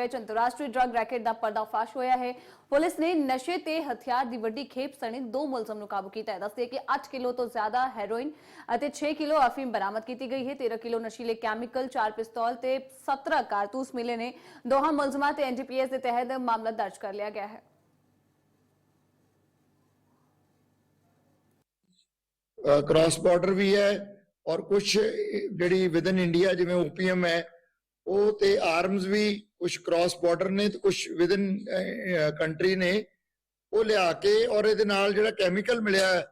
ਵਿੱਚ ਅੰਤਰਰਾਸ਼ਟਰੀ drug racket ਦਾ ਪਰਦਾਫਾਸ਼ ਹੋਇਆ ਹੈ। ਪੁਲਿਸ ਨੇ ਨਸ਼ੇ ਤੇ ਹਥਿਆਰ ਦੀ ਵੱਡੀ ਖੇਪ ਸਣੇ ਦੋ ਮੁਲਜ਼ਮ ਨੂੰ ਕਾਬੂ ਕੀਤਾ ਹੈ। ਦੱਸਦੇ ਕਿ 8 ਕਿਲੋ ਤੋਂ ਜ਼ਿਆਦਾ ਹੈਰੋਇਨ ਅਤੇ 6 ਕਿਲੋ ਅਫੀਮ ਬਰਾਮਦ ਕੀਤੀ ਗਈ ਹੈ। 13 ਕਿਲੋ ਨਸ਼ੀਲੇ ਕੈਮੀਕਲ 4 ਪਿਸਤੌਲ ਤੇ 17 ਕਾਰਤੂਸ ਮਿਲੇ ਨੇ। ਦੋਹਾਂ ਮੁਲਜ਼ਮਾਂ ਤੇ ਐਨਡੀਪੀਐਸ ਦੇ ਤਹਿਤ ਮਾਮਲਾ ਦਰਜ ਕਰ ਲਿਆ ਗਿਆ ਹੈ। ਕ੍ਰਾਸ ਬਾਰਡਰ ਵੀ ਹੈ ਔਰ ਕੁਝ ਜਿਹੜੀ ਵਿਦਨ ਇੰਡੀਆ ਜਿਵੇਂ ਓਪੀਐਮ ਹੈ, ਉਹ ਤੇ ਆਰਮਸ ਵੀ ਕੁਝ ਕ੍ਰਾਸ ਬਾਰਡਰ ਨੇ ਤੇ ਕੁਝ ਵਿਦਨ ਕੰਟਰੀ ਨੇ, ਉਹ ਲਿਆ ਕੇ ਔਰ ਇਹਦੇ ਨਾਲ ਜਿਹੜਾ ਕੈਮੀਕਲ ਮਿਲਿਆ,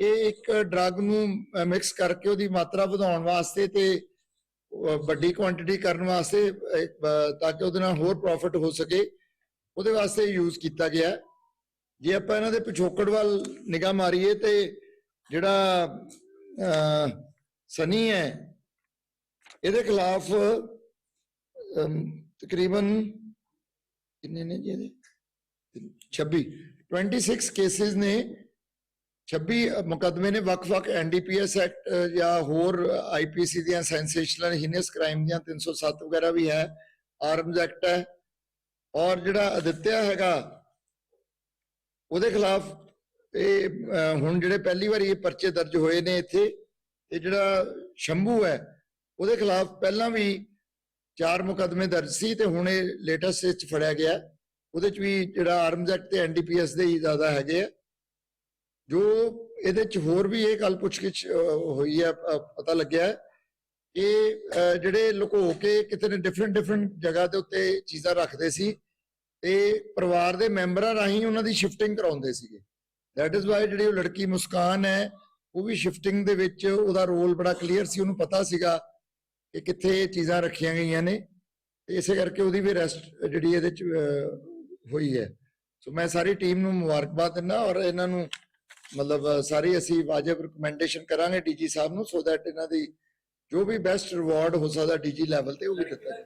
ਇਹ ਇੱਕ ਡਰੱਗ ਨੂੰ ਮਿਕਸ ਕਰਕੇ ਉਹਦੀ ਮਾਤਰਾ ਵਧਾਉਣ ਵਾਸਤੇ ਤੇ ਵੱਡੀ ਕੁਆਂਟੀਟੀ ਕਰਨ ਵਾਸਤੇ ਤਾਂ ਕਿ ਉਹਦੇ ਨਾਲ ਹੋਰ ਪ੍ਰੋਫਿਟ ਹੋ ਸਕੇ, ਉਹਦੇ ਵਾਸਤੇ ਯੂਜ਼ ਕੀਤਾ ਗਿਆ। ਜੇ ਆਪਾਂ ਇਹਨਾਂ ਦੇ ਪਿਛੋਕੜ ਵੱਲ ਨਿਗਾਹ ਮਾਰੀਏ ਤੇ ਜਿਹੜਾ ਸਨੀ ਹੈ, ਇਹਦੇ ਖਿਲਾਫ ਤਕਰੀਬਨ ਕਿੰਨੇ ਨੇ ਜੀ ਇਹਦੇ? 26 26 ਕੇਸਿਸ ਨੇ। 26 ਮੁਕੱਦਮੇ ਨੇ ਵੱਖ-ਵੱਖ ਐਨਡੀਪੀਐਸ ਐਕਟ ਜਾਂ ਹੋਰ ਆਈਪੀਸੀ ਦੀਆਂ ਸੈਂਸੇਸ਼ਨਲ ਹੀਨਸ ਕ੍ਰਾਈਮ ਦੀਆਂ 307 ਵਗੈਰਾ ਵੀ ਹੈ। ਆਰਮਜ਼ ਐਕਟ ਹੈ। ਔਰ ਜਿਹੜਾ ਅਦਿੱਤਿਆ ਹੈਗਾ, ਉਹਦੇ ਖਿਲਾਫ ਇਹ ਹੁਣ ਜਿਹੜੇ ਪਹਿਲੀ ਵਾਰੀ ਇਹ ਪਰਚੇ ਦਰਜ ਹੋਏ ਨੇ ਇੱਥੇ, ਤੇ ਜਿਹੜਾ ਸ਼ੰਭੂ ਹੈ, ਉਹਦੇ ਖਿਲਾਫ ਪਹਿਲਾਂ ਵੀ ਚਾਰ ਮੁਕੱਦਮੇ ਦਰਜ ਸੀ ਤੇ ਹੁਣ ਇਹ ਲੇਟੈਸਟ ਵਿੱਚ ਫੜਿਆ ਗਿਆ। ਉਹਦੇ ਚ ਵੀ ਜਿਹੜਾ ਆਰਮਜ਼ ਐਕਟ ਤੇ ਐਨਡੀਪੀਐਸ ਦੇ ਹੀ ਜ਼ਿਆਦਾ ਹੈਗੇ ਆ। ਜੋ ਇਹਦੇ ਚ ਹੋਰ ਵੀ ਇਹ ਗੱਲ ਪੁੱਛਗਿੱਛ ਹੋਈ ਹੈ ਪਤਾ ਲੱਗਿਆ ਕਿ ਜਿਹੜੇ ਲੁਕੋ ਕੇ ਕਿਤੇ ਨੇ ਡਿਫਰੈਂਟ ਡਿਫਰੈਂਟ ਜਗ੍ਹਾ ਦੇ ਉੱਤੇ ਚੀਜ਼ਾਂ ਰੱਖਦੇ ਸੀ ਤੇ ਪਰਿਵਾਰ ਦੇ ਮੈਂਬਰਾਂ ਰਾਹੀਂ ਉਹਨਾਂ ਦੀ ਸ਼ਿਫਟਿੰਗ ਕਰਾਉਂਦੇ ਸੀਗੇ। ਦੈਟ ਇਜ਼ ਵਾਈ ਜਿਹੜੀ ਉਹ ਲੜਕੀ ਮੁਸਕਾਨ ਹੈ, ਉਹ ਵੀ ਸ਼ਿਫਟਿੰਗ ਦੇ ਵਿੱਚ ਉਹਦਾ ਰੋਲ ਬੜਾ ਕਲੀਅਰ ਸੀ, ਉਹਨੂੰ ਪਤਾ ਸੀਗਾ ਕਿ ਕਿੱਥੇ ਇਹ ਚੀਜ਼ਾਂ ਰੱਖੀਆਂ ਗਈਆਂ ਨੇ, ਤੇ ਇਸੇ ਕਰਕੇ ਉਹਦੀ ਵੀ ਰੈਸਟ ਜਿਹੜੀ ਇਹਦੇ ਚ ਹੋਈ ਹੈ। ਸੋ ਮੈਂ ਸਾਰੀ ਟੀਮ ਨੂੰ ਮੁਬਾਰਕਬਾਦ ਦਿੰਦਾ ਔਰ ਇਹਨਾਂ ਨੂੰ ਮਤਲਬ ਸਾਰੀ ਅਸੀਂ ਵਾਜਬ ਰეკਮੈਂਡੇਸ਼ਨ ਕਰਾਂਗੇ ਡੀਜੀ ਸਾਹਿਬ ਨੂੰ ਸੋ ਦੈਟ ਇਹਨਾਂ ਦੀ ਜੋ ਵੀ ਬੈਸਟ ਰਿਵਾਰਡ ਹੋ ਸਕਦਾ ਡੀਜੀ ਲੈਵਲ ਤੇ ਉਹ ਵੀ ਦਿੱਤਾ ਜਾਵੇ।